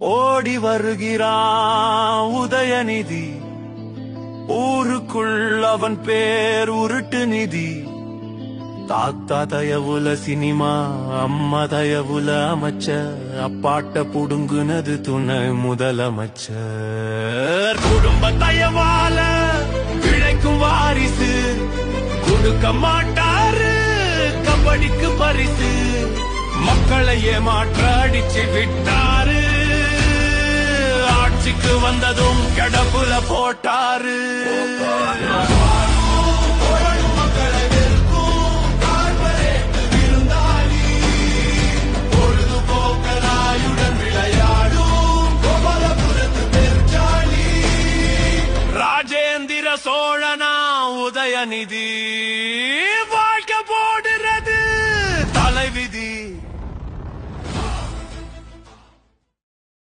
ஓடி வருகிறான் உதயநிதி. ஊருக்குள் அவன் பேர் உருட்டு நிதி. தாத்தா தயவுல சினிமா அம்மா தயவுல அமைச்ச அப்பாட்ட புடுங்குனது துணை முதலமைச்சர். குடும்ப தயவால பிழைக்கும் வாரிசு. கொடுக்க மாட்டாரு கபடிக்கு பரிசு. மக்களை ஏமாற்ற அடிச்சு விட்டார். வந்ததும் கடப்புல போட்டாரு. ராஜேந்திர சோழனா உதயநிதி.